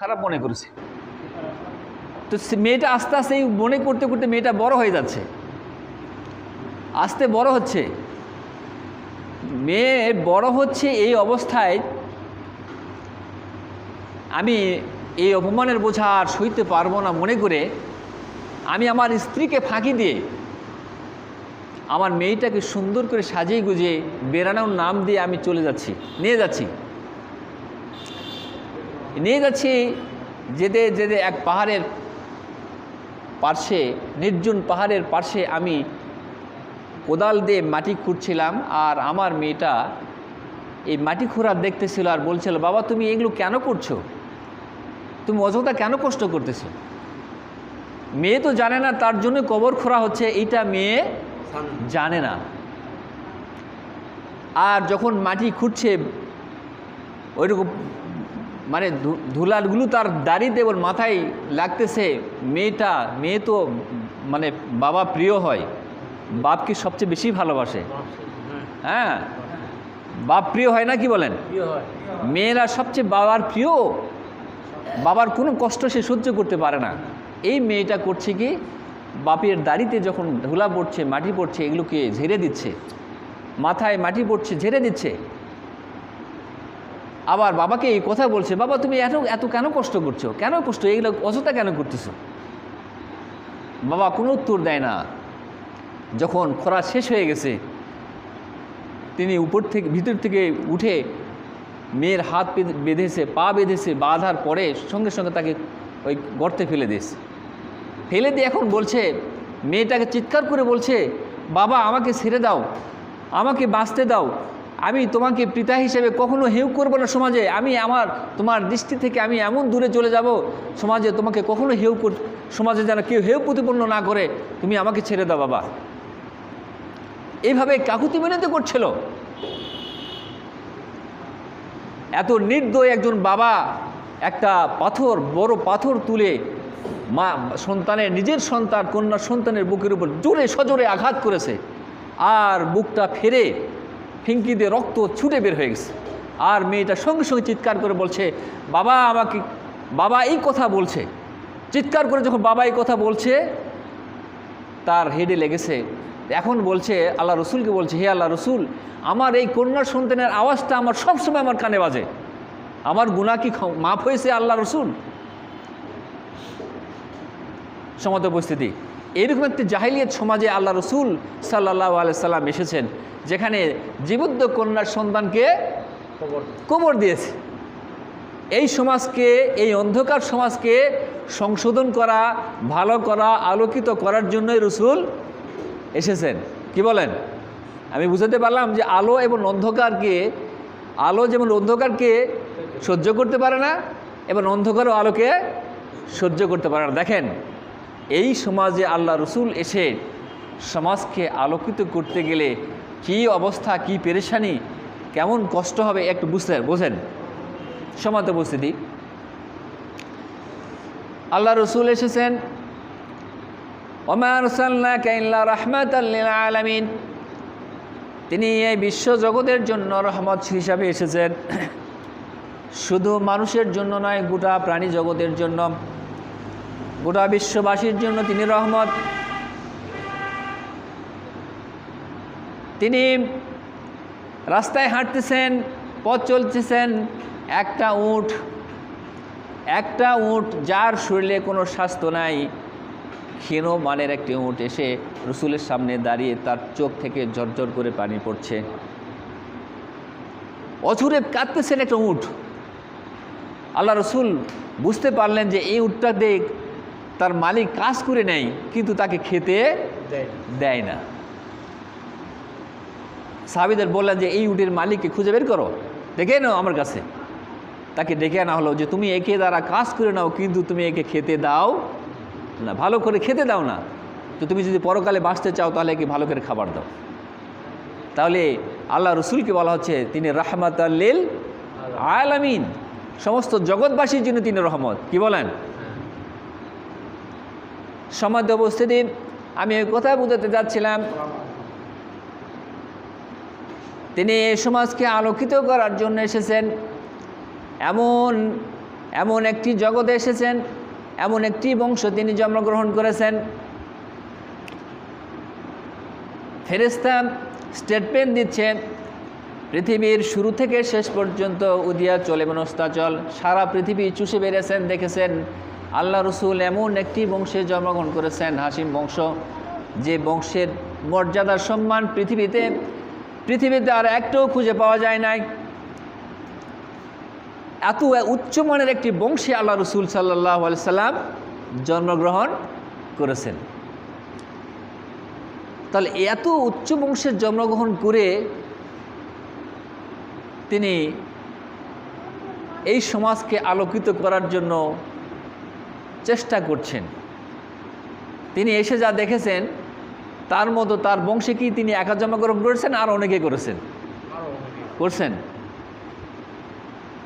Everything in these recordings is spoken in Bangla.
খারাপ মনে করেছে। তো মেয়েটা আস্তে আস্তে এই মনে করতে করতে মেয়েটা বড় হয়ে যাচ্ছে। আস্তে বড় হচ্ছে। মেয়ে বড় হচ্ছে এই অবস্থায় আমি এই অপমানের বোঝা আর সইতে পারব না মনে করে আমি আমার স্ত্রীকে ফাঁকি দিয়ে আমার মেয়েটাকে সুন্দর করে সাজিয়ে গুজিয়ে বেড়ানোর নাম দিয়ে আমি চলে যাচ্ছি, নিয়ে যাচ্ছি। নিয়ে যাচ্ছি যেতে যেতে এক পাহাড়ের পার্শ্বে, নির্জন পাহাড়ের পার্শ্বে আমি কোদাল দিয়ে মাটি খুঁড়ছিলাম আর আমার মেয়েটা এই মাটি খোঁড়া দেখতেছিল আর বলছিল, বাবা, তুমি এগুলো কেন করছ? তুমি অযথা কেন কষ্ট করতেছো? মেয়ে তো জানে না, তার জন্য কবর খোঁড়া হচ্ছে, এইটা মেয়ে জানে না। আর যখন মাটি খুঁড়ছে, ওইরকম মানে ধুলাগুলো তার দাড়িতে ওর মাথায় লাগতেছে। মেয়েটা মেয়ে তো মানে বাবা প্রিয় হয়। বাপকে সবচেয়ে বেশি ভালোবাসে। হ্যাঁ। বাপ প্রিয় হয় না কি বলেন? মেয়েরা সবচেয়ে বাবার প্রিয়। বাবার কোনো কষ্ট সে সহ্য করতে পারে না। এই মেয়েটা করছে কি? বাপের দাড়িতে যখন ধুলা পড়ছে মাটি পড়ছে এগুলোকে ঝেড়ে দিচ্ছে। মাথায় মাটি পড়ছে ঝেড়ে দিচ্ছে। আবার বাবাকে এই কথা বলছে, বাবা, তুমি এত এত কেন কষ্ট করছ? কেন কষ্ট? এগুলো অযথা কেন করতেছো? বাবা কোনো উত্তর দেয় না। যখন খরা শেষ হয়ে গেছে, তিনি উপর থেকে, ভিতর থেকে উঠে মেয়ের হাত বেঁধেছে, পা বেঁধেছে, বাঁধার পরে সঙ্গে সঙ্গে তাকে ওই গর্তে ফেলে দিয়েছে। ফেলে দিয়ে এখন বলছে, মেয়েটাকে চিৎকার করে বলছে, বাবা, আমাকে ছেড়ে দাও, আমাকে বাঁচতে দাও আমি তোমাকে পিতা হিসেবে কখনো হেউ করব না সমাজে। আমি আমার, তোমার দৃষ্টি থেকে আমি এমন দূরে চলে যাব, সমাজে তোমাকে কখনো হেউ সমাজে যেন কেউ হেউ প্রতিপন্ন না করে। তুমি আমাকে ছেড়ে দাও, বাবা। এইভাবে কাকুতি মিনতি করছিল। এত নির্দয় একজন বাবা, একটা পাথর, বড় পাথর তুলে মা, সন্তানের, নিজের সন্তান, কন্যা সন্তানের বুকের উপর জোরে সজোরে আঘাত করেছে। আর বুকটা ফেরে ফিঙ্কি দিয়ে রক্ত ছুটে বের হয়ে গেছে। আর মেয়েটা সঙ্গে সঙ্গে চিৎকার করে বলছে, বাবা আমাকে, বাবা এই কথা বলছে। চিৎকার করে যখন বাবা এই কথা বলছে, তার হেডে লেগেছে। এখন বলছে, আল্লাহ রসুলকে বলছে, হে আল্লাহ রসুল, আমার এই কন্যার সন্তানের আওয়াজটা আমার সবসময় আমার কানে বাজে। আমার গুণা কি মাফ হয়েছে আল্লাহ রসুল? সমত উপস্থিতি এইরকম একটি জাহিলিয়ত সমাজে আল্লাহ রসুল সাল্লাহ আলাইসাল্লাম এসেছেন যেখানে জীবদ্দ কন্যার সন্তানকে কবর দিয়েছে। এই সমাজকে এই অন্ধকার সমাজকে সংশোধন করা ভালো করা আলোকিত করার জন্যই রসুল এসেছেন। কি বলেন? আমি বুঝাতে পারলাম যে আলো এবং অন্ধকারকে আলো যেমন অন্ধকারকে সহ্য করতে পারে না এবং অন্ধকারও আলোকে সহ্য করতে পারে না। দেখেন এই সমাজে আল্লাহ রসুল এসে সমাজকে আলোকিত করতে গেলে কি অবস্থা, কি পেরেশানি, কেমন কষ্ট হবে একটু বুঝতে বোঝেন। সমাত উপস্থিতি আল্লাহ রসুল এসেছেন ওমার সাল্লাহ রহমত আলমিন। তিনি এই বিশ্ব জগতের জন্য রহমত হিসাবে এসেছেন। শুধু মানুষের জন্য নয়, গোটা প্রাণী জগতের জন্য। গোটা বিশ্ববাসীর জন্য তিনি রহমত। তিনি রাস্তায় হাঁটতেছেন, পথ চলতেছেন, একটা উট একটা উট যার শরীরে কোনো স্বাস্থ্য নাই, ক্ষীণ মানের একটি উট এসে রসুলের সামনে দাঁড়িয়ে তার চোখ থেকে ঝরঝর করে পানি পড়ছে। অঝুরে কাঁদতেছেন একটা উট। আল্লাহ রসুল বুঝতে পারলেন যে এই উটটা দেখ তার মালিক কাজ করে নেয় কিন্তু তাকে খেতে দেয় না। সাহাবিদের বললেন যে এই উটের মালিককে খুঁজে বের করো দেখে নাও আমার কাছে। তাকে ডেকে আনা হলো যে তুমি একে দ্বারা কাজ করে নাও কিন্তু তুমি একে খেতে দাও না ভালো করে খেতে দাও না। তো তুমি যদি পরকালে বাঁচতে চাও তাহলে একে ভালো করে খাবার দাও। তাহলে আল্লাহ রসুলকে বলা হচ্ছে তিনি রাহমাত আল্লিল আলামিন। সমস্ত জগৎবাসীর জন্য তিনি রহমত। কি বলেন? সমাজ উপস্থিতি আমি ওই কথা বুঝাতে যাচ্ছিলাম তিনি এই সমাজকে আলোকিত করার জন্য এসেছেন। এমন এমন একটি জগতে এসেছেন। এমন একটি বংশ তিনি জন্মগ্রহণ করেছেন। ফেরেস্তা স্টেটমেন্ট দিচ্ছেন পৃথিবীর শুরু থেকে শেষ পর্যন্ত উদিয়া চলে মনস্তাচল সারা পৃথিবী চুষে বেড়েছেন, দেখেছেন। আল্লাহ রসুল এমন একটি বংশে জন্মগ্রহণ করেছেন হাসিম বংশ। যে বংশের মর্যাদার সম্মান পৃথিবীতে পৃথিবীতে আর একটাও খুঁজে পাওয়া যায় নাই। এত উচ্চমানের একটি বংশে আল্লাহ রসুল সাল্লাহ সাল্লাম জন্মগ্রহণ করেছেন। তাহলে এত উচ্চ বংশের জন্মগ্রহণ করে তিনি এই সমাজকে আলোকিত করার জন্য চেষ্টা করছেন। তিনি এসে যা দেখেছেন, তার মতো তার বংশে কি তিনি একা জন্মগ্রহণ করেছেন আর অনেকে করেছেন? করছেন।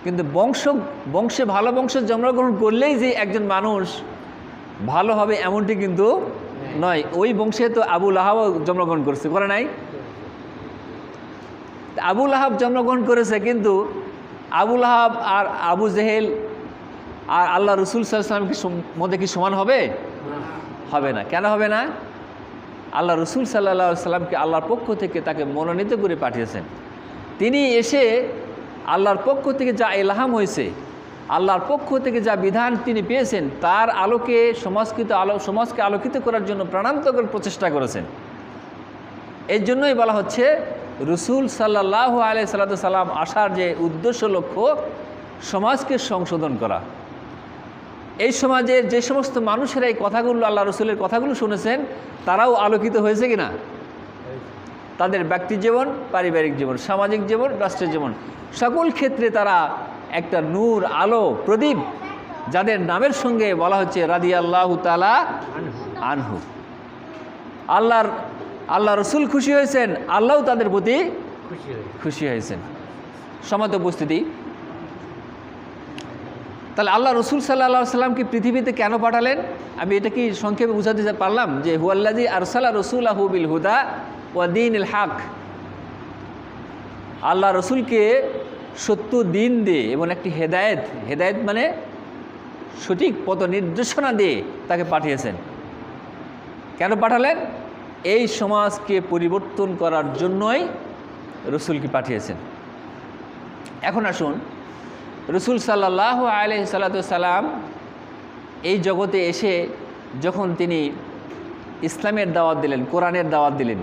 কিন্তু বংশ, বংশে ভালো বংশের জন্মগ্রহণ করলেই যে একজন মানুষ ভালো হবে এমনটি কিন্তু নয়। ওই বংশে তো আবুল আহাব জন্মগ্রহণ করেছে, করে নাই? আবুল আহাব জন্মগ্রহণ করেছে কিন্তু আবুল আহাব আর আবু জেহেল আর আল্লাহ রসুল সাল্লামকে মধ্যে কি সমান হবে? হবে না। কেন হবে না? আল্লাহ রসুল সাল্লাহ সাল্লামকে আল্লাহর পক্ষ থেকে তাকে মনোনীত করে পাঠিয়েছেন। তিনি এসে আল্লাহর পক্ষ থেকে যা এলাহাম হয়েছে, আল্লাহর পক্ষ থেকে যা বিধান তিনি পেয়েছেন, তার আলোকে সমাজকৃত আলো সমাজকে আলোকিত করার জন্য প্রাণান্তকর প্রচেষ্টা করেছেন। এর জন্যই বলা হচ্ছে, রসুল সাল্লাহ আলাই সাল্লা সাল্লাম আসার যে উদ্দেশ্য লক্ষ্য, সমাজকে সংশোধন করা। এই সমাজের যে সমস্ত মানুষেরা এই কথাগুলো আল্লাহ রসুলের কথাগুলো শুনেছেন তারাও আলোকিত হয়েছে কি না তাদের ব্যক্তি জীবন পারিবারিক জীবন সামাজিক জীবন রাষ্ট্রের জীবন। সকল ক্ষেত্রে তারা একটা নূর আলো প্রদীপ যাদের নামের সঙ্গে বলা হচ্ছে রাদি আল্লাহ তালা আনহু। আল্লাহর আল্লাহ রসুল খুশি হয়েছেন আল্লাহও তাদের প্রতি খুশি হয়েছেন। সমাত উপস্থিতি তাহলে আল্লাহ রসুল সাল্লাহ সাল্লামকে পৃথিবীতে কেন পাঠালেন? আমি এটা কি সংক্ষেপে বুঝাতে পারলাম যে হুয়াল্লাদি আরসালা রসুল আহুবিল হুদা ওয়াদিন ইল হাক। আল্লাহ রসুলকে সত্য দিন দিয়ে এবং একটি হেদায়েত হেদায়েত মানে সঠিক পথ নির্দেশনা দিয়ে তাকে পাঠিয়েছেন। কেন পাঠালেন? এই সমাজকে পরিবর্তন করার জন্যই রসুলকে পাঠিয়েছেন। এখন আসুন রসুল সাল্লাহ আলহ সাল্লাম এই জগতে এসে যখন তিনি ইসলামের দাওয়াত দিলেন, কোরআনের দাওয়াত দিলেন,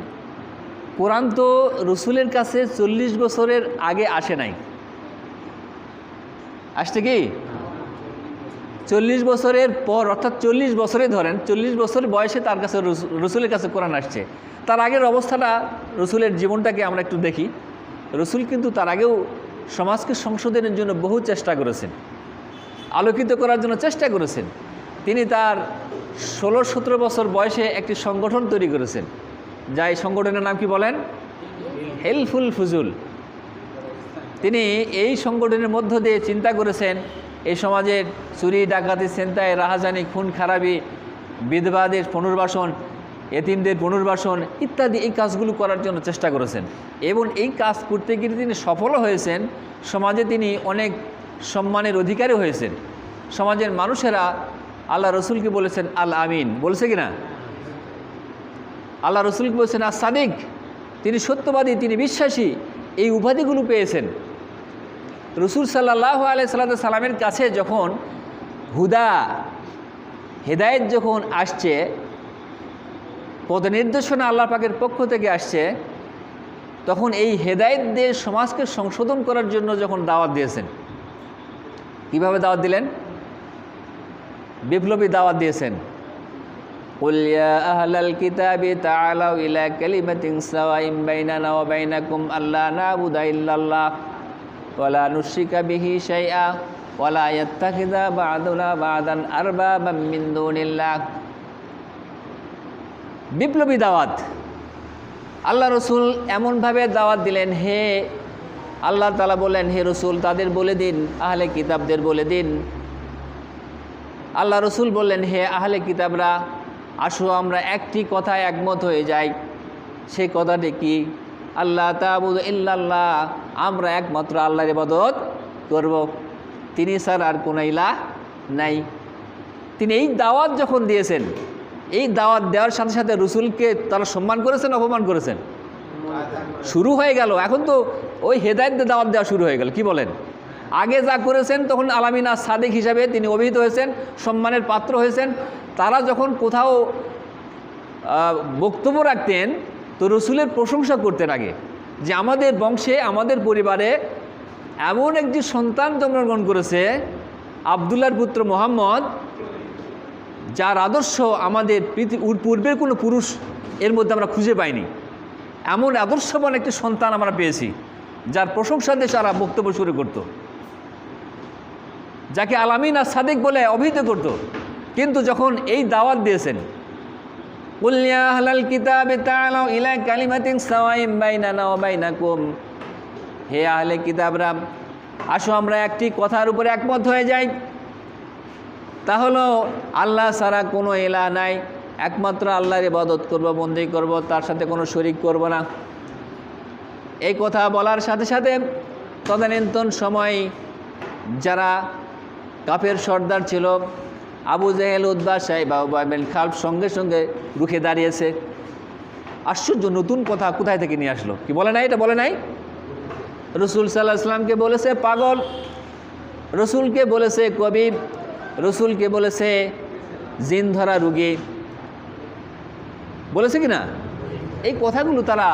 কোরআন তো রসুলের কাছে চল্লিশ বছরের আগে আসে নাই। আসছে কি? চল্লিশ বছরের পর, অর্থাৎ চল্লিশ বছরে ধরেন, চল্লিশ বছর বয়সে তার কাছে রসুলের কাছে কোরআন আসছে। তার আগের অবস্থাটা রসুলের জীবনটাকে আমরা একটু দেখি। রসুল কিন্তু তার আগেও সমাজকে সংশোধনের জন্য বহু চেষ্টা করেছেন, আলোকিত করার জন্য চেষ্টা করেছেন। তিনি তার ষোলো সতেরো বছর বয়সে একটি সংগঠন তৈরি করেছেন, যা এই সংগঠনের নাম কি বলেন? হেলফুল ফুজুল। তিনি এই সংগঠনের মধ্য দিয়ে চিন্তা করেছেন, এই সমাজের চুরি, ডাকাতি চিন্তায় রাহাজানি, খুন, খারাপি, বিধবাদের পুনর্বাসন এতিমদের পুনর্বাসন ইত্যাদি এই কাজগুলো করার জন্য চেষ্টা করেছেন। এবং এই কাজ করতে গিয়ে তিনি সফলও হয়েছেন, সমাজে তিনি অনেক সম্মানের অধিকারী হয়েছেন। সমাজের মানুষেরা আল্লাহ রসুলকে বলেছেন, আল আমিন। বলছে কি না? আল্লাহ রসুলকে বলেছেন আর সাদিক। তিনি সত্যবাদী, তিনি বিশ্বাসী, এই উপাধিগুলো পেয়েছেন। রসুল সাল্লাহ আলাই সাল্লা সাল্লামের কাছে যখন হুদা, হেদায়েত যখন আসছে পদ নির্দেশনা আল্লাহ পাকের পক্ষ থেকে আসছে, তখন এই হেদায়েত দিয়ে সমাজকে সংশোধন করার জন্য যখন দাওয়াত দিয়েছেন, কীভাবে দাওয়াত দিলেন? বিপ্লবী দাওয়াত দিয়েছেন। قل বিপ্লবী দাওয়াত। আল্লাহ রসুল এমনভাবে দাওয়াত দিলেন, হে আল্লাহ তালা বললেন, হে রসুল, তাদের বলে দিন, আহলে কিতাবদের বলে দিন। আল্লাহ রসুল বললেন, হে আহলে কিতাবরা, আসো, আমরা একটি কথায় একমত হয়ে যাই। সেই কথাটি কি? আল্লাহ তাবুদ ইল্লাল্লাহ, আমরা একমাত্র আল্লাহর ইবাদত করব। তিনি স্যার আর কোনো ইলা নাই। তিনি এই দাওয়াত যখন দিয়েছেন এই দাওয়াত দেওয়ার সাথে সাথে রসুলকে তারা সম্মান করেছেন, অপমান করেছেন? শুরু হয়ে গেল। এখন তো ওই হেদায়ত দাওয়াত দেওয়া শুরু হয়ে গেল। কি বলেন? আগে যা করেছেন, তখন আলামিনা সাদেক হিসাবে তিনি অভিহিত হয়েছেন, সম্মানের পাত্র হয়েছেন। তারা যখন কোথাও বক্তব্য রাখতেন, তো রসুলের প্রশংসা করতেন আগে। যে আমাদের বংশে, আমাদের পরিবারে এমন একটি সন্তান জন্মগ্রহণ করেছে আবদুল্লার পুত্র মোহাম্মদ যার আদর্শ আমাদের পূর্বের কোনো পুরুষ এর মধ্যে আমরা খুঁজে পাইনি। এমন আদর্শবান একটি সন্তান আমরা পেয়েছি, যার প্রশংসাতে সারা বক্তব্য শুরু করত। যাকে আলামিন আর সাদেক বলে অভিহিত করত। কিন্তু যখন এই দাওয়াত দিয়েছেন কিতাবে ইলা সাওয়াইম ও হে আহলে কিতাবরা, আসো আমরা একটি কথার উপরে একমত হয়ে যাই। তা হলো আল্লাহ ছাড়া কোনো এলা নাই। একমাত্র আল্লাহর ইবাদত করব বন্দি করব, তার সাথে কোনো শরিক করব না। এই কথা বলার সাথে সাথে তদানীন্তন সময় যারা কাফের সর্দার ছিল, আবু জাহেল, উদ্বা সাহেব বিন খালফ সঙ্গে সঙ্গে রুখে দাঁড়িয়েছে। আশ্চর্য, নতুন কথা কোথায় থেকে নিয়ে আসলো? কি বলে নাই এটা? বলে নাই? রসুল সাল্লাহ ইসলামকে বলেছে, পাগল। রসুলকে বলেছে কবি রসুলকে বলেছে, জিন ধরা রুগী। বলেছে কি না? এই কথাগুলো তারা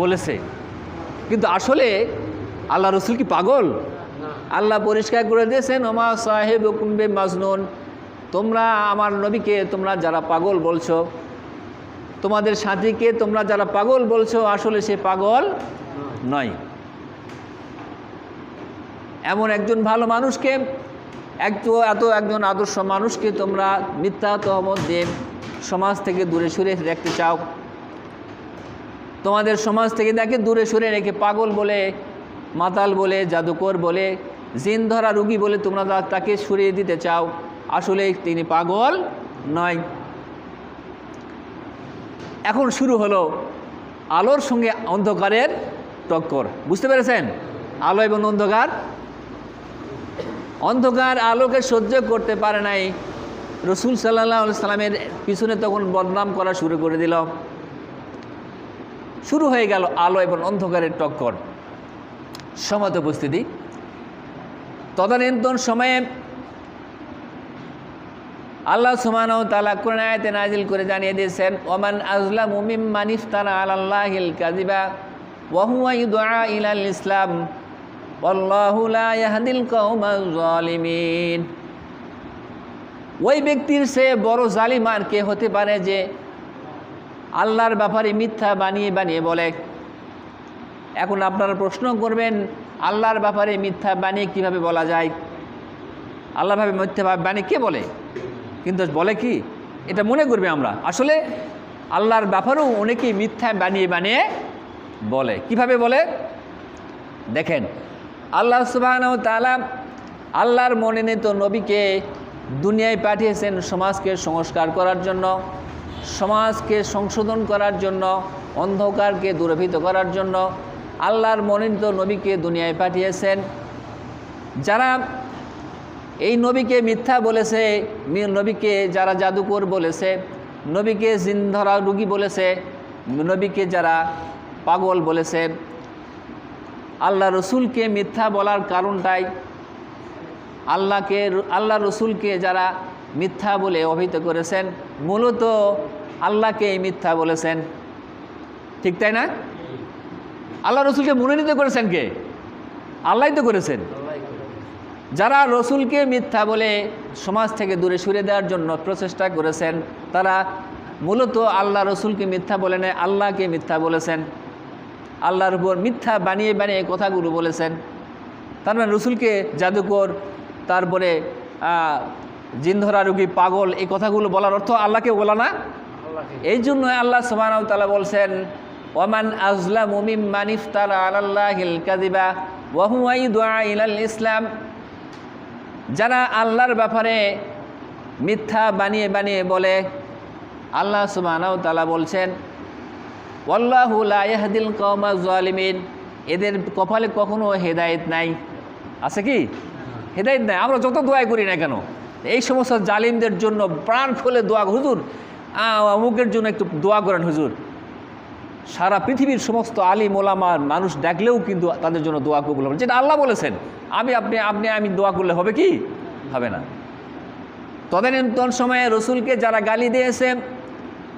বলেছে। কিন্তু আসলে আল্লাহ রসুল কি পাগল? আল্লাহ পরিষ্কার করে দিয়েছেন, ওমা সাহেব কুম্বে মাজনুন তোমরা আমার নবীকে তোমরা যারা পাগল বলছো, তোমাদের সাথীকে তোমরা যারা পাগল বলছো, আসলে সে পাগল নয়। এমন একজন ভালো মানুষকে একটু এত একজন আদর্শ মানুষকে তোমরা মিথ্যা তহমত দিয়ে সমাজ থেকে দূরে সরে রাখতে চাও। তোমাদের সমাজ থেকে তাকে দূরে সরে রেখে পাগল বলে, মাতাল বলে, জাদুকর বলে, জিন ধরা রুগী বলে তোমরা তা- তাকে সরিয়ে দিতে চাও। আসলে তিনি পাগল নয়। এখন শুরু হলো আলোর সঙ্গে অন্ধকারের টক্কর। বুঝতে পেরেছেন? আলো এবং অন্ধকার অন্ধকার আলোকে সহ্য করতে পারে নাই। রসুল সাল্লাহ সাল্লামের পিছনে তখন বদনাম করা শুরু করে দিল। শুরু হয়ে গেল আলো এবং অন্ধকারের টক্কর। সমত উপস্থিতি। তদানীন্তন সময়ে আল্লাহ সুমান তালা কোরআন আয়াতে নাজিল করে জানিয়ে দিয়েছেন, ওমান আজলা মুমিম মানিফতানা আল্লাহিল কাজিবা ওয়াহুয়া ইউদা ইলাল ইসলাম। ওই ব্যক্তির সে বড় জালিম আর কে হতে পারে যে আল্লাহর ব্যাপারে মিথ্যা বানিয়ে বানিয়ে বলে? এখন আপনারা প্রশ্ন করবেন, আল্লাহর ব্যাপারে মিথ্যা বানিয়ে কীভাবে বলা যায়? আল্লাহ ভাবে মিথ্যা বানিয়ে কে বলে? কিন্তু বলে কি? এটা মনে করবে আমরা। আসলে আল্লাহর ব্যাপারেও অনেকেই মিথ্যা বানিয়ে বানিয়ে বলে। কীভাবে বলে? দেখেন আল্লাহ সুবাহ তালা আল্লাহর মনোনীত নবীকে দুনিয়ায় পাঠিয়েছেন সমাজকে সংস্কার করার জন্য, সমাজকে সংশোধন করার জন্য, অন্ধকারকে দূরভীত করার জন্য আল্লাহর মনোনীত নবীকে দুনিয়ায় পাঠিয়েছেন। যারা এই নবীকে মিথ্যা বলেছে নবীকে যারা জাদুকর বলেছে, নবীকে জিন ধরা রুগী বলেছে, নবীকে যারা পাগল বলেছে আল্লাহ রসুলকে মিথ্যা বলার কারণটাই আল্লাহকে, আল্লাহ রসুলকে যারা মিথ্যা বলে অভিহিত করেছেন, মূলত আল্লাহকে মিথ্যা বলেছেন। ঠিক তাই না? আল্লাহ রসুলকে মনোনীত করেছেন কে? আল্লাহ তো করেছেন। যারা রসুলকে মিথ্যা বলে সমাজ থেকে দূরে সরে দেওয়ার জন্য প্রচেষ্টা করেছেন, তারা মূলত আল্লাহ রসুলকে মিথ্যা বলে নেয়, আল্লাহকে মিথ্যা বলেছেন। আল্লাহর উপর মিথ্যা বানিয়ে বানিয়ে কথাগুলো বলেছেন। তার মানে রসুলকে জাদুকর, তারপরে জিনধরা রুগী, পাগল, এই কথাগুলো বলার অর্থ আল্লাহকে বলা না? এই জন্য আল্লাহ তাআলা বলছেন ওয়ামান আজলা মুমিম কাযিবা ওয়া হুয়া ইদআ ইলাল ইসলাম। যারা আল্লাহর ব্যাপারে মিথ্যা বানিয়ে বানিয়ে বলে, আল্লাহ সুবহানাহু ওয়া তাআলা বলছেন ওয়াল্লাহু লা ইয়াহদিল কওমা জালিমিন এদের কপালে কখনো হেদায়েত নাই। আছে কি? হেদায়ত নাই। আমরা যত দোয়াই করি না কেন? এই সমস্ত জালিমদের জন্য প্রাণ ফলে দোয়া হুজুর অমুকের জন্য একটু দোয়া করেন, হুজুর। সারা পৃথিবীর সমস্ত আলিম, ওলামার মানুষ ডাকলেও কিন্তু তাদের জন্য দোয়া হবে যেটা আল্লাহ বলেছেন, আমি, আপনি আপনি, আমি দোয়া করলে হবে কি? হবে না। তদানীন্তন সময়ে রসুলকে যারা গালি দিয়েছে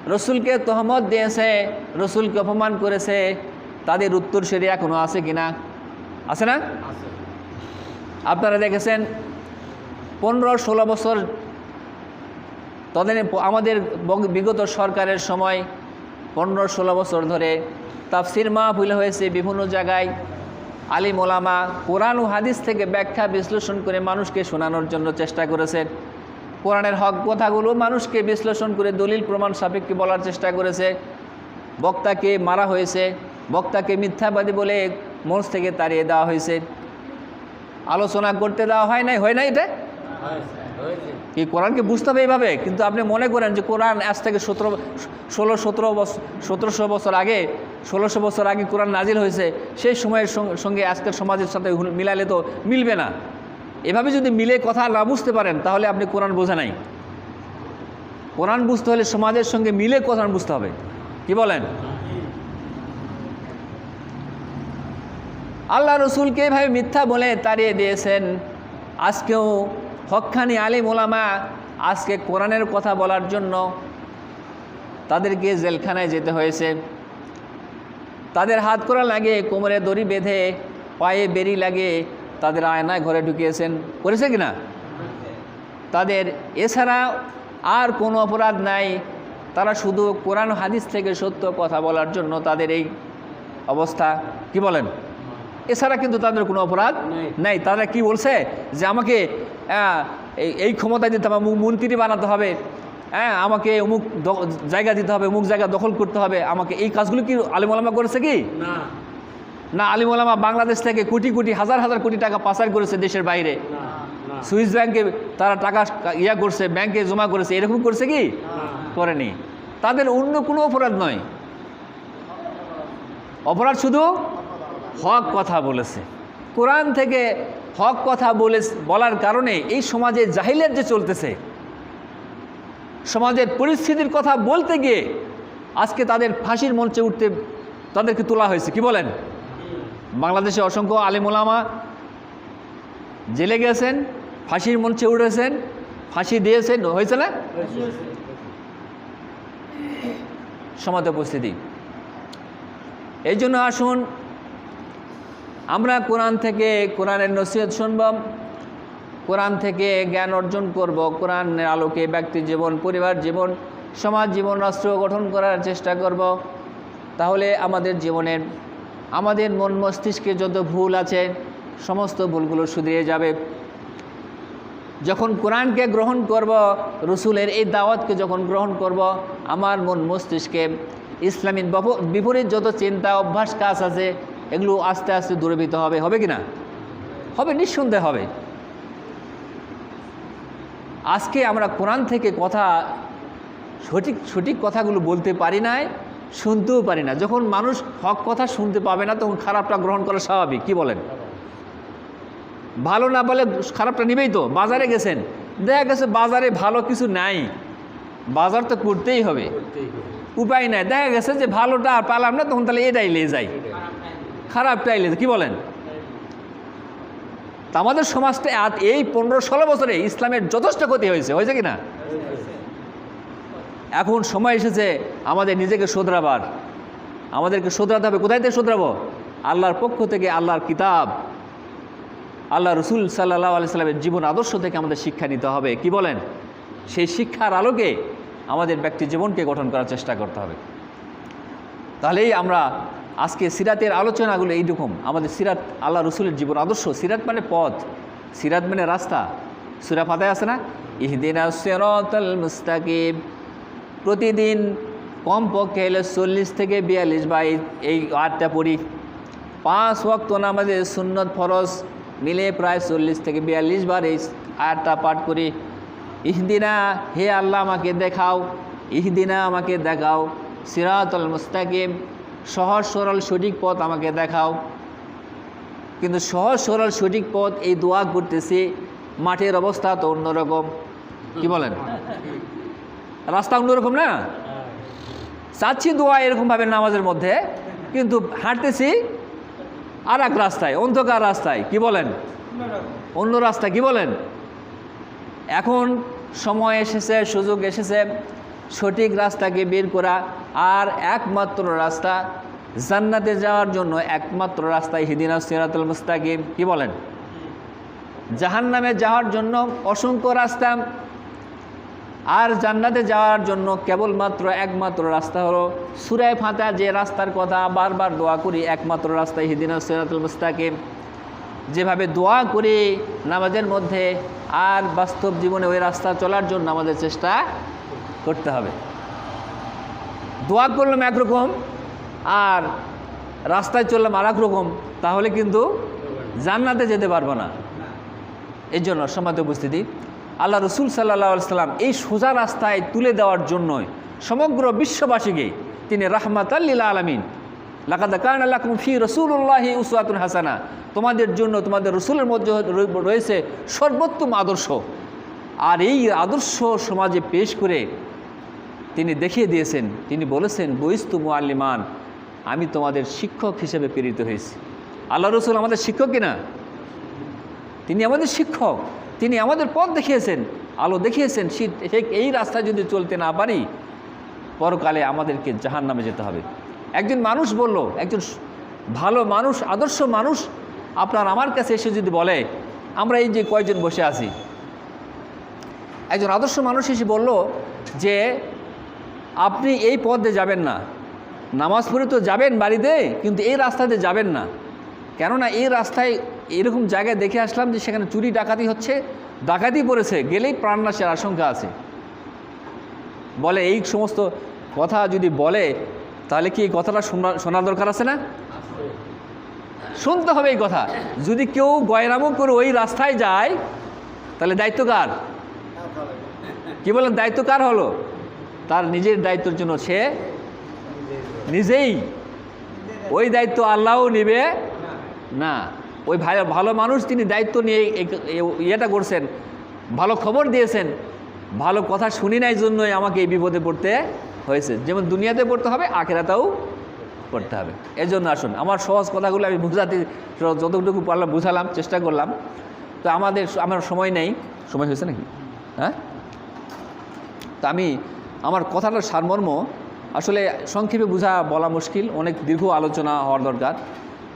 রসুলকে তহমত দিয়েছে রসুলকে অপমান করেছে তাদের উত্তর সেরে এখনও আছে কি না? আছে না? আপনারা দেখেছেন পনেরো ষোলো বছর তদের আমাদের বিগত সরকারের সময় পনেরো ষোলো বছর ধরে তাফসির মাহফিল হয়েছে বিভিন্ন জায়গায়। আলিম ওলামা কোরআন ও হাদিস থেকে ব্যাখ্যা বিশ্লেষণ করে মানুষকে শোনানোর জন্য চেষ্টা করেছে কোরআনের হক কথাগুলো মানুষকে বিশ্লেষণ করে দলিল প্রমাণ সাপেক্ষে বলার চেষ্টা করেছে। বক্তাকে মারা হয়েছে। বক্তাকে মিথ্যাবাদী বলে মঞ্চ থেকে তাড়িয়ে দেওয়া হয়েছে। আলোচনা করতে দেওয়া হয় নাই? হয় না এটা? কি কোরআনকে বুঝতে হবে এইভাবে? কিন্তু আপনি মনে করেন যে কোরআন আজ থেকে সতেরো, ষোলো, সতেরো বছর সতেরোশো বছর আগে, ষোলোশো বছর আগে কোরআন নাজিল হয়েছে, সেই সময়ের সঙ্গে আজকের সমাজের সাথে মিলালে তো মিলবে না। এভাবে যদি মিলে কথা না বুঝতে পারেন, তাহলে আপনি কোরআন বোঝা নাই। কোরআন বুঝতে হলে সমাজের সঙ্গে মিলে কোরআন বুঝতে হবে। কি বলেন? আল্লাহ রসুলকে এভাবে মিথ্যা বলে তাড়িয়ে দিয়েছেন। আজকেও হকখানি আলিম ওলামা আজকে কোরআনের কথা বলার জন্য তাদেরকে জেলখানায় যেতে হয়েছে। তাদের হাত করা লাগে কোমরে দড়ি বেঁধে পায়ে বেরি লাগে তাদের আয়নায় ঘরে ঢুকিয়েছেন করেছে কি না তাদের এছাড়া আর কোনো অপরাধ নাই। তারা শুধু কোরআন হাদিস থেকে সত্য কথা বলার জন্য তাদের এই অবস্থা। কি বলেন? এছাড়া কিন্তু তাদের কোনো অপরাধ নাই। তারা কি বলছে? যে আমাকে এই- ক্ষমতা দিতে হবে মন্ত্রী বানাতে হবে হ্যাঁ আমাকে অমুক জায়গা দিতে হবে অমুক জায়গা দখল করতে হবে। আমাকে এই কাজগুলো কি আলিমালামা করেছে কি? না। না আলিমালামা বাংলাদেশ থেকে কোটি কোটি হাজার হাজার কোটি টাকা পাচার করেছে দেশের বাইরে। সুইস ব্যাংকে তারা টাকা ইয়া করছে ব্যাংকে জমা করেছে এরকম করছে কি? করেনি। তাদের অন্য কোনো অপরাধ নয়। অপরাধ শুধু হক কথা বলেছে। কোরআন থেকে হক কথা বলে বলার কারণে এই সমাজে জাহিলিয়াত যে চলতেছে সমাজের পরিস্থিতির কথা বলতে গিয়ে আজকে তাদের ফাঁসির মঞ্চে উঠতে তাদেরকে তোলা হয়েছে। কি বলেন? বাংলাদেশে অসংখ্য আলিমুলামা জেলে গেছেন, ফাঁসির মঞ্চে উঠেছেন, ফাঁসি দিয়েছেন, হয়েছে না? সমাজ উপস্থিতি। এই জন্য আসুন, আমরা কোরআন থেকে কোরআনের নসিহত শুনব কোরআন থেকে জ্ঞান অর্জন করব, কোরআনের আলোকে ব্যক্তি জীবন, পরিবার জীবন, সমাজ জীবন, রাষ্ট্র গঠন করার চেষ্টা করব। তাহলে আমাদের জীবনের আমাদের মন মস্তিষ্কে যত ভুল আছে, সমস্ত ভুলগুলো শুধরিয়ে যাবে। যখন কোরআনকে গ্রহণ করব, রসুলের এই দাওয়াতকে যখন গ্রহণ করব, আমার মন মস্তিষ্কে ইসলামী বপ- বিপরীত যত চিন্তা, অভ্যাস, কাজ আছে, এগুলো আস্তে আস্তে দূরীভূত হবে। হবে কি না? হবে, নিঃসন্দেহে হবে। আজকে আমরা কোরআন থেকে কথা সঠিক সঠিক কথাগুলো বলতে পারি নাই। শুনতেও পারি না। যখন মানুষ হক কথা শুনতে পাবে না, তখন খারাপটা গ্রহণ করা স্বাভাবিক। কি বলেন? ভালো না বলে খারাপটা নিবেই তো। বাজারে গেছেন। দেখা গেছে বাজারে ভালো কিছু নাই। বাজার তো করতেই হবে। উপায় নাই। দেখা গেছে যে ভালোটা আর পালাম না, তখন তাহলে এটাই লে যাই খারাপটাই লে কি বলেন? আমাদের সমাজটা এই পনেরো ষোলো বছরে ইসলামের যথেষ্ট ক্ষতি হয়েছে। হয়েছে কি না? এখন সময় এসেছে আমাদের নিজেকে শোধরাবার। আমাদেরকে শোধরাতে হবে। কোথায় থেকে শোধরাবো? আল্লাহর পক্ষ থেকে, আল্লাহর কিতাব। আল্লাহ রসুল সাল্লাহ আলি সাল্লামের জীবন আদর্শ থেকে আমাদের শিক্ষা নিতে হবে। কি বলেন? সেই শিক্ষার আলোকে আমাদের ব্যক্তি জীবনকে গঠন করার চেষ্টা করতে হবে। তাহলেই আমরা আজকে সিরাতের আলোচনাগুলো এইরকম। আমাদের সিরাত, আল্লাহ রসুলের জীবন আদর্শ। সিরাত মানে পথ। সিরাত মানে রাস্তা। সুরা ফাতায় আছে না? ইহদিনা মুস্তাকিম। প্রতিদিন কমপক্ষে এলে চল্লিশ থেকে বিয়াল্লিশ বা এই- আটটা পড়ি। পাঁচ ওয়াক্ত নামাজে সুন্নত ফরজ মিলে প্রায় চল্লিশ থেকে বিয়াল্লিশ বার এই আয়াতটা পাঠ করি। ইহদিনা, হে আল্লাহ আমাকে দেখাও, ইহদিনা আমাকে দেখাও, সিরাতুল মুস্তাকিম, সহজ সরল সঠিক পথ আমাকে দেখাও। কিন্তু সহজ সরল সঠিক পথ এই দোয়া করতেছি, মাঠের অবস্থা তো অন্যরকম। কি বলেন? রাস্তা অন্যরকম না? চাচ্ছি দোয়া এরকমভাবে নামাজের মধ্যে, কিন্তু হাঁটতেছি আর এক রাস্তায়, অন্ধকার রাস্তায়, কি বলেন? অন্য রাস্তা, কি বলেন? এখন সময় এসেছে, সুযোগ এসেছে, সঠিক রাস্তাকে বের করা, আর একমাত্র রাস্তা জান্নাতে যাওয়ার জন্য একমাত্র রাস্তায় হিদিনা সিরাতুল মুস্তাকিম, কি বলেন? জাহান্নামে যাওয়ার জন্য অসংখ্য রাস্তা আর জান্নাতে যাওয়ার জন্য কেবলমাত্র একমাত্র রাস্তা হলো সুরায় ফাঁতা, যে রাস্তার কথা বারবার দোয়া করি, একমাত্র রাস্তায় হিদিনা সিরাতুল মুস্তাকিম। যেভাবে দোয়া করে নামাজের মধ্যে, আর বাস্তব জীবনে ওই রাস্তা চলার জন্য আমাদের চেষ্টা করতে হবে। দোয়া করলাম একরকম আর রাস্তায় চললাম আর রকম, তাহলে কিন্তু জান্নাতে যেতে পারব না। এর জন্য সমাজ উপস্থিতি। আল্লাহ রসুল সাল্লাহ সাল্লাম এই সোজা রাস্তায় তুলে দেওয়ার জন্যই সমগ্র বিশ্ববাসীকে তিনি রাহমাত আল্লিল আলমিন, লাকাদা কান রসুল্লাহি উসুয়াতুল হাসানা, তোমাদের জন্য, তোমাদের রসুলের মধ্যে রয়ে- রয়েছে সর্বোত্তম আদর্শ। আর এই আদর্শ সমাজে পেশ করে তিনি দেখিয়ে দিয়েছেন, তিনি বলেছেন, বইস্তু মুআল্লিমান, আমি তোমাদের শিক্ষক হিসেবে প্রেরিত হয়েছি। আল্লাহ রসুল আমাদের শিক্ষক কিনা? তিনি আমাদের শিক্ষক। তিনি আমাদের পথ দেখিয়েছেন, আলো দেখিয়েছেন শীত ঠিক এই রাস্তায় যদি চলতে না পারি, পরকালে আমাদেরকে জাহান নামে যেতে হবে। একজন মানুষ বলল, একজন ভালো মানুষ, আদর্শ মানুষ, আপনার আমার কাছে এসে যদি বলে, আমরা এই যে কয়জন বসে আছি, একজন আদর্শ মানুষ এসে বলল যে, আপনি এই পথে যাবেন না। নামাজ পড়ে তো যাবেন বাড়িতে, কিন্তু এই রাস্তাতে যাবেন না। কেননা এই রাস্তায় এরকম জায়গায় দেখে আসলাম যে সেখানে চুরি ডাকাতি হচ্ছে, ডাকাতি পড়েছে, গেলেই প্রাণনাশের আশঙ্কা আছে। বলে এই সমস্ত কথা যদি বলে, তাহলে কি এই কথাটা শোনা শোনার দরকার আছে না? শুনতে হবে এই কথা। যদি কেউ গয়রামো করে ওই রাস্তায় যায়, তাহলে দায়িত্ব কার? কি বলেন, দায়িত্ব কার হলো? তার নিজের দায়িত্বের জন্য সে নিজেই ওই দায়িত্ব আল্লাহও নেবে না, ওই ভাই ভালো মানুষ তিনি দায়িত্ব নিয়ে ইয়েটা করছেন, ভালো খবর দিয়েছেন, ভালো কথা শুনি নাই জন্যই আমাকে এই বিপদে পড়তে হয়েছে। যেমন দুনিয়াতে পড়তে হবে, আখেরাতেও পড়তে হবে। এই জন্য আসুন, আমার সহজ কথাগুলো আমি বুঝাতে যতটুকু পারলাম বুঝালাম, চেষ্টা করলাম। তো আমাদের আমার সময় নেই। সময় হয়েছে নাকি? হ্যাঁ? তা আমি, আমার কথাটার সারমর্ম, আসলে সংক্ষেপে বোঝা বলা মুশকিল, অনেক দীর্ঘ আলোচনা হওয়ার দরকার।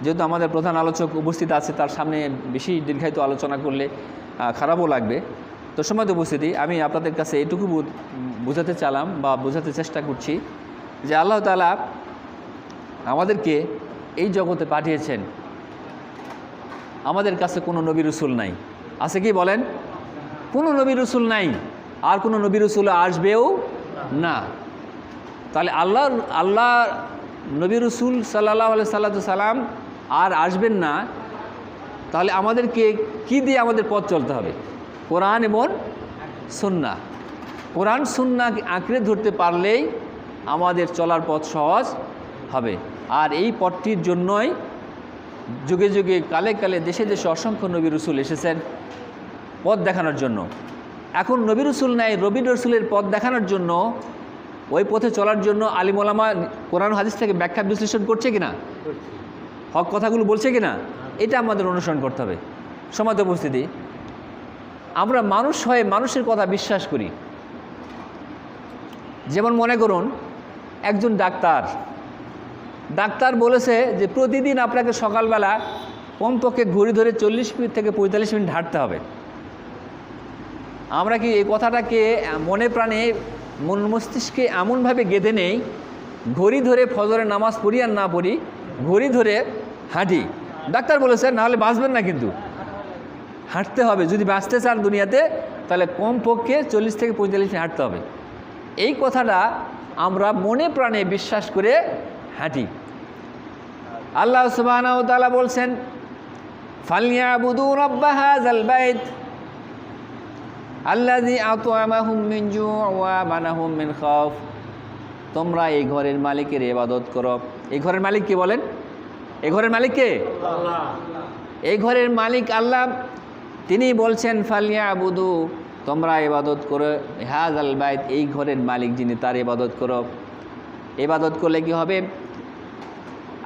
যেহেতু আমাদের প্রধান আলোচক উপস্থিত আছে, তার সামনে বেশি দীর্ঘায়িত আলোচনা করলে খারাপও লাগবে। তো সময় উপস্থিতি, আমি আপনাদের কাছে এটুকু বোঝাতে চালাম বা বোঝাতে চেষ্টা করছি যে আল্লাহ তালা আমাদেরকে এই জগতে পাঠিয়েছেন। আমাদের কাছে কোনো নবী রসুল নাই। আছে কি বলেন? কোনো নবী রসুল নাই। আর কোনো নবী রসুল আসবেও না। তাহলে আল্লাহ আল্লাহ নবী রসুল সাল্লাহ সাল্লা সাল্লাম আর আসবেন না, তাহলে আমাদেরকে কি দিয়ে আমাদের পথ চলতে হবে? কোরআন এবং সুন্না। কোরআন, সুন্না আঁকড়ে ধরতে পারলেই আমাদের চলার পথ সহজ হবে। আর এই পথটির জন্যই যুগে যুগে, কালে কালে দেশে দেশে অসংখ্য নবী রসুল এসেছেন পথ দেখানোর জন্য। এখন নবী রসুল নাই, রবি রসুলের পথ দেখানোর জন্য, ওই পথে চলার জন্য আলিমোলামা কোরআন হাদিস থেকে ব্যাখ্যা বিশ্লেষণ করছে কিনা? হক কথাগুলো বলছে কিনা, এটা আমাদের অনুসরণ করতে হবে। সমাজ উপস্থিতি, আমরা মানুষ হয়ে মানুষের কথা বিশ্বাস করি। যেমন মনে করুন, একজন ডাক্তার ডাক্তার বলেছে যে প্রতিদিন আপনাকে সকালবেলা কমপক্ষে ঘড়ি ধরে চল্লিশ মিনিট থেকে পঁয়তাল্লিশ মিনিট হাঁটতে হবে। আমরা কি এই কথাটাকে মনে প্রাণে, মন মস্তিষ্কে এমনভাবে গেঁথে নেই, ঘড়ি ধরে ফজরের নামাজ পড়ি আর না পড়ি, ঘড়ি ধরে হাঁটি। ডাক্তার বলেছে, নাহলে বাঁচবেন না কিন্তু। হাঁটতে হবে। যদি বাঁচতে চান দুনিয়াতে, তাহলে কমপক্ষে চল্লিশ থেকে পঁয়তাল্লিশ হাঁটতে হবে। এই কথাটা আমরা মনে প্রাণে বিশ্বাস করে হাঁটি। আল্লাহ তাআলা বলছেন বাইত খাউফ। তোমরা এই ঘরের মালিকের ইবাদত করো। এই ঘরের মালিক কে বলেন? এই ঘরের মালিক কে? এই ঘরের মালিক আল্লাহ। তিনি বলছেন ফালিয়া আবুদু তোমরা ইবাদত করো। হাজ আল বাইত এই ঘরের মালিক যিনি তার ইবাদত করো। এবাদত করলে কি হবে?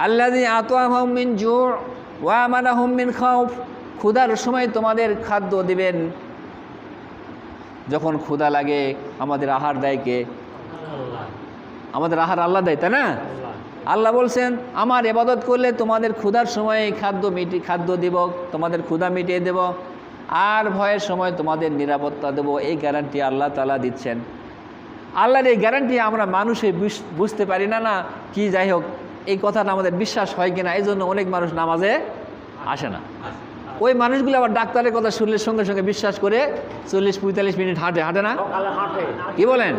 আল্লাহ আতমিন জোর ওয়া আমানা মিন খাউফ। ক্ষুধার সময় তোমাদের খাদ্য দিবেন। যখন ক্ষুধা লাগে আমাদের আহার দেয় কে? আমাদের আহার আল্লাহ দেয় তাই না? আল্লাহ বলছেন আমার এবাদত করলে তোমাদের ক্ষুধার সময় খাদ্য মিটি খাদ্য দেব তোমাদের ক্ষুধা মিটিয়ে দেব আর ভয়ের সময় তোমাদের নিরাপত্তা দেব। এই গ্যারান্টি আল্লাহ তালা দিচ্ছেন। আল্লাহর এই গ্যারান্টি আমরা মানুষে বুঝ- বুঝতে পারি না না কি যাই হোক এই কথাটা আমাদের বিশ্বাস হয় কিনা এই জন্য অনেক মানুষ নামাজে আসে না। ওই মানুষগুলো আবার ডাক্তারের কথা শুনলে সঙ্গে সঙ্গে বিশ্বাস করে চল্লিশ পঁয়তাল্লিশ মিনিট হাঁটে হাঁটে না? কি বলেন?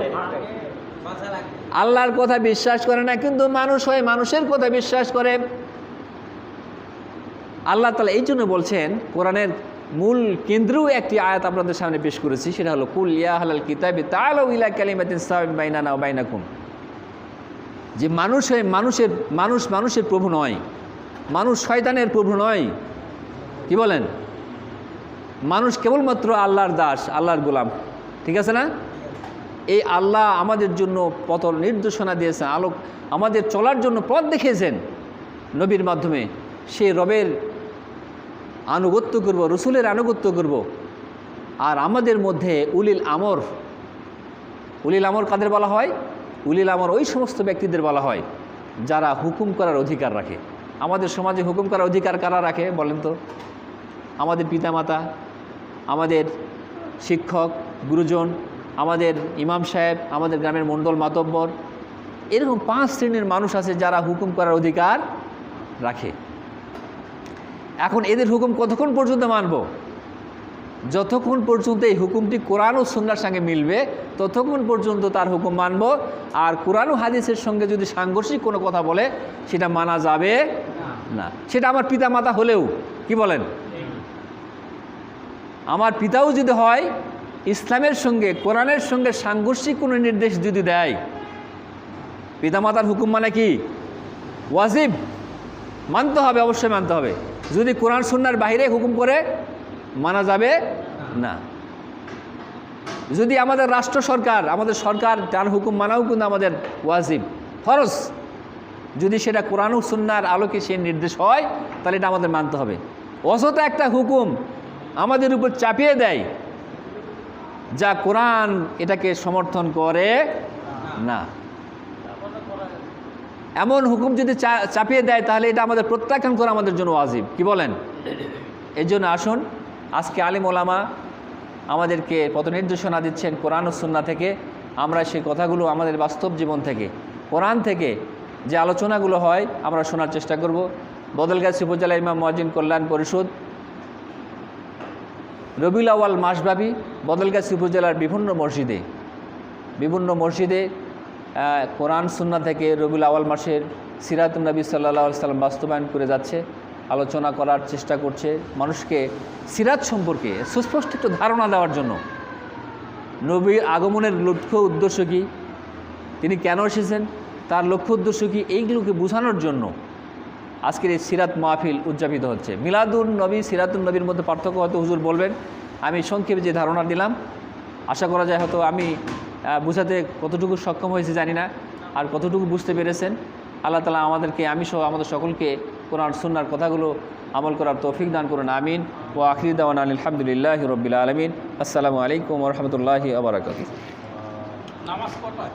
আল্লাহর কথা বিশ্বাস করে না, কিন্তু মানুষ হয়ে মানুষের কথা বিশ্বাস করে। আল্লাহ তালা এই জন্য বলছেন, কোরআনের মূল কেন্দ্রেও একটি আয়াত আপনাদের সামনে পেশ করেছি, সেটা হলো, কুল ইয়া হালাল কিতাবি ইলা কালিমাতিন ওয়া বাইনাকুম। যে মানুষ হয়ে মানুষের, মানুষ মানুষের প্রভু নয়, মানুষ শয়তানের প্রভু নয়। কি বলেন? মানুষ কেবলমাত্র আল্লাহর দাস, আল্লাহর গোলাম। ঠিক আছে না? এই আল্লাহ আমাদের জন্য পথ নির্দেশনা দিয়েছেন, আলোক আমাদের চলার জন্য পথ দেখিয়েছেন নবীর মাধ্যমে। সে রবের আনুগত্য করব, রসুলের আনুগত্য করব। আর আমাদের মধ্যে উলিল আমর উলিল আমর কাদের বলা হয়? উলিল আমর ওই সমস্ত ব্যক্তিদের বলা হয়, যারা হুকুম করার অধিকার রাখে। আমাদের সমাজে হুকুম করার অধিকার কারা রাখে বলেন তো? আমাদের পিতামাতা, আমাদের শিক্ষক, গুরুজন আমাদের ইমাম সাহেব, আমাদের গ্রামের মণ্ডল মাতব্বর, এরকম পাঁচ শ্রেণির মানুষ আছে যারা হুকুম করার অধিকার রাখে। এখন এদের হুকুম কতক্ষণ পর্যন্ত মানব? যতক্ষণ পর্যন্ত এই হুকুমটি কোরআন ও সুন্নার সঙ্গে মিলবে, ততক্ষণ পর্যন্ত তার হুকুম মানব। আর কোরআন ও হাদিসের সঙ্গে যদি সাংঘর্ষিক কোনো কথা বলে, সেটা মানা যাবে না। সেটা আমার পিতা মাতা হলেও, কি বলেন? আমার পিতাও যদি হয় ইসলামের সঙ্গে, কোরআনের সঙ্গে সাংঘর্ষিক কোনো নির্দেশ যদি দেয়, পিতামাতার হুকুম মানে কি? ওয়াজিব। মানতে হবে, অবশ্যই মানতে হবে। যদি কোরআন সুন্নার বাইরে হুকুম করে, মানা যাবে না। যদি আমাদের রাষ্ট্র সরকার, আমাদের সরকার তার হুকুম মানাও কিন্তু আমাদের ওয়াজিব। ফরজ। যদি সেটা কোরআন সুন্নার আলোকে সে নির্দেশ হয়, তাহলে এটা আমাদের মানতে হবে। অসত একটা হুকুম আমাদের উপর চাপিয়ে দেয় যা কোরআন এটাকে সমর্থন করে না। এমন হুকুম যদি চাপিয়ে দেয়, তাহলে এটা আমাদের প্রত্যাখ্যান করা আমাদের জন্য ওয়াজিব। কি বলেন? এই জন্য আসুন, আজকে আলিম ওলামা আমাদেরকে পথ নির্দেশনা দিচ্ছেন কোরআন ও সুন্না থেকে। আমরা সেই কথাগুলো আমাদের বাস্তব জীবন থেকে, কোরআন থেকে যে আলোচনাগুলো হয়, আমরা শোনার চেষ্টা করব। বদলগাছি উপজেলা ইমাম মহাজিন কল্যাণ পরিষদ রবিউল আওয়াল মাসব্যাপী বদলগাছি উপজেলার বিভিন্ন মসজিদে বিভিন্ন মসজিদে কোরআন সুন্না থেকে রবিউল আওয়াল মাসের সিরাতুল নবী সাল্লাহ সাল্লাম বাস্তবায়ন করে যাচ্ছে, আলোচনা করার চেষ্টা করছে মানুষকে সিরাত সম্পর্কে সুস্পষ্ট একটু ধারণা দেওয়ার জন্য। নবীর আগমনের লক্ষ্য উদ্দেশ্য কী? তিনি কেন এসেছেন? তার লক্ষ্য উদ্দেশ্য কী? এইগুলোকে বোঝানোর জন্য আজকের এই সিরাত মাহফিল উদযাপিত হচ্ছে। মিলাদুল নবী সিরাতুল নবীর মধ্যে পার্থক্য হয়তো হুজুর বলবেন। আমি সংক্ষেপে যে ধারণা দিলাম আশা করা যায় হয়তো আমি বোঝাতে কতটুকু সক্ষম হয়েছে জানি না আর কতটুকু বুঝতে পেরেছেন। আল্লাহ তালা আমাদেরকে আমি সহ আমাদের সকলকে কোরআন সুন্নার কথাগুলো আমল করার তৌফিক দান করুন আমিন। ও আখরি দাওয়ান আলহামদুলিল্লাহ রবিল আলমিন। আসসালামু আলাইকুম রহমতুল্লাহি আবরাকাত নামাজ কটায়?